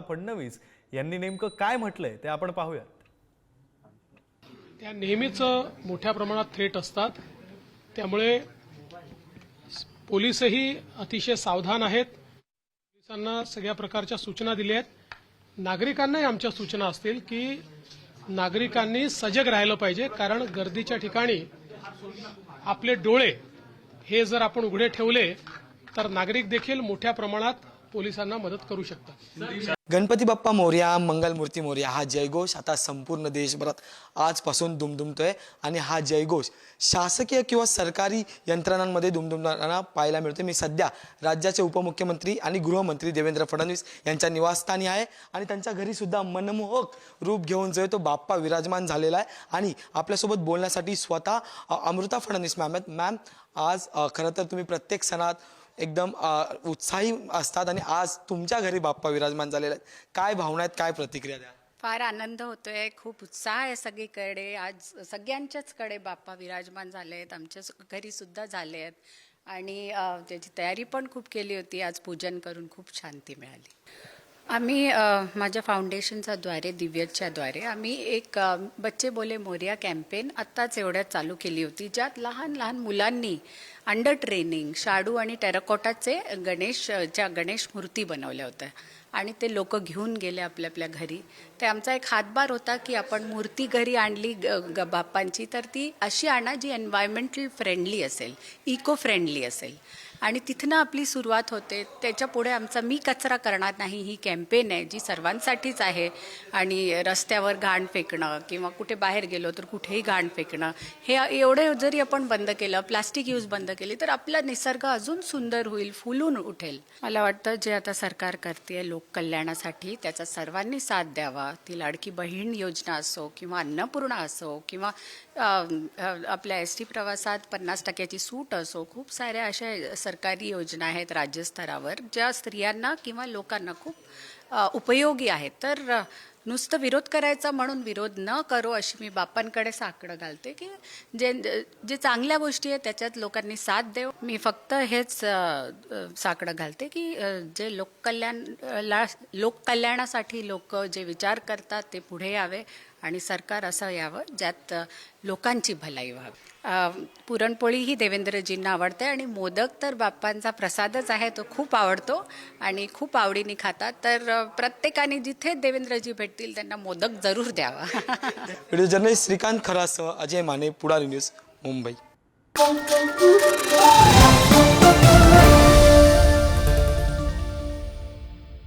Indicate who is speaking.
Speaker 1: फडणवीस यांनी नेमकं काय म्हटलंय ते आपण पाहूयात.
Speaker 2: त्या नेहमीच मोठ्या प्रमाणात थ्रेट असतात. त्यामुळे पोलीसही अतिशय सावधान आहेत. पोलिसांना सगळ्या प्रकारच्या सूचना दिल्या आहेत. नागरिकांनाही आमच्या सूचना असतील की नागरिकांनी सजग राहिलं पाहिजे कारण गर्दीच्या ठिकाणी आपले डोळे हे जर आपण उघडे ठेवले तर नागरिक देखील मोठ्या प्रमाणात पोलिसांना मदत करू शकतात.
Speaker 3: गणपती बाप्पा मोर्या मंगलमूर्ती मोर्या हा जयघोष आता संपूर्ण देशभरात आजपासून दुमदुमतोय. आणि हा जयघोष शासकीय किंवा सरकारी यंत्रणांमध्ये दुमदुमताना पाहायला मिळतो मी सध्या राज्याचे उपमुख्यमंत्री आणि गृहमंत्री देवेंद्र फडणवीस यांच्या निवासस्थानी आहे. आणि त्यांच्या घरी सुद्धा मनमोहक रूप घेऊन जो आहे तो बाप्पा विराजमान झालेला आहे. आणि आपल्यासोबत बोलण्यासाठी स्वतः अमृता फडणवीस मॅम आहेत. मॅम आज खरं तर तुम्ही प्रत्येक सणात एकदम उत्साही असतात आणि आज तुमच्या घरी बाप्पा विराजमान झालेले आहेत. काय भावना आहेत काय प्रतिक्रिया द्या
Speaker 4: फार आनंद होतोय खूप उत्साह आहे सगळीकडे. आज सगळ्यांच्याच कडे बाप्पा विराजमान झाले आहेत आमच्या घरी सुद्धा झाले आहेत. आणि त्याची तयारी पण खूप केली होती. आज पूजन करून खूप शांती मिळाली. आम्ही माझ्या फाउंडेशनच्या द्वारे दिव्यच्या द्वारे आम्ही एक बच्चे बोले मोरिया कॅम्पेन आत्ताच एवढ्यात चालू केली होती ज्यात लहान लहान मुलांनी अंडर ट्रेनिंग शाडू आणि टेराकोटाचे गणेशच्या गणेश मूर्ती बनवल्या होत्या. आणि ते लोक घेऊन गेले आपल्या आपल्या घरी. ते आमचा एक हातभार होता की आपण मूर्ती घरी आणली ग- ग- बाप्पांची तर ती अशी आणा जी एन्व्हायरमेंटल फ्रेंडली असेल इको फ्रेंडली असेल. आणि तिथनं आपली सुरुवात होते. त्याच्या पुढे आमचा मी कचरा करणार नाही ही कॅम्पेन आहे जी सर्वांसाठीच आहे. आणि रस्त्यावर घाण फेकणं किंवा कुठे बाहेर गेलो तर कुठेही घाण फेकणं. हे एवढे जरी आपण बंद केलं प्लास्टिक यूज बंद केली तर आपला निसर्ग अजून सुंदर होईल फुलून उठेल. मला वाटतं जे आता सरकार करते लोक कल्याणासाठी त्याचा सर्वांनी साथ द्यावा. ती लाडकी बहीण योजना असो किंवा अन्नपूर्णा असो किंवा आपल्या एस टी प्रवासात पन्नास टक्क्याची सूट असो खूप साऱ्या अशा सरकारी योजना आहेत राज्यस्तरावर ज्या स्त्रियांना किंवा लोकांना खूप उपयोगी आहेत. तर नुसतं विरोध करायचा म्हणून विरोध न करो अशी मी बापांकडे साकडं घालते की जे जे चांगल्या गोष्टी आहेत त्याच्यात लोकांनी साथ देव. मी फक्त हेच साकडं घालते की जे लोककल्याण लोककल्याणासाठी लोक जे विचार करतात ते पुढे यावे आणि सरकार असं यावं ज्यात लोकांची भलाई व्हावी. पुरणपोळी ही देवेंद्रजींना आवडते आणि मोदक तर बाप्पांचा प्रसादच आहे तो खूप आवडतो आणि खूप आवडीने खातात. तर प्रत्येकाने जिथे देवेंद्रजी भेटतील त्यांना मोदक जरूर द्यावा.
Speaker 3: व्हिडिओ जर्नलिस्ट श्रीकांत खरासह अजय माने पुढारी न्यूज मुंबई.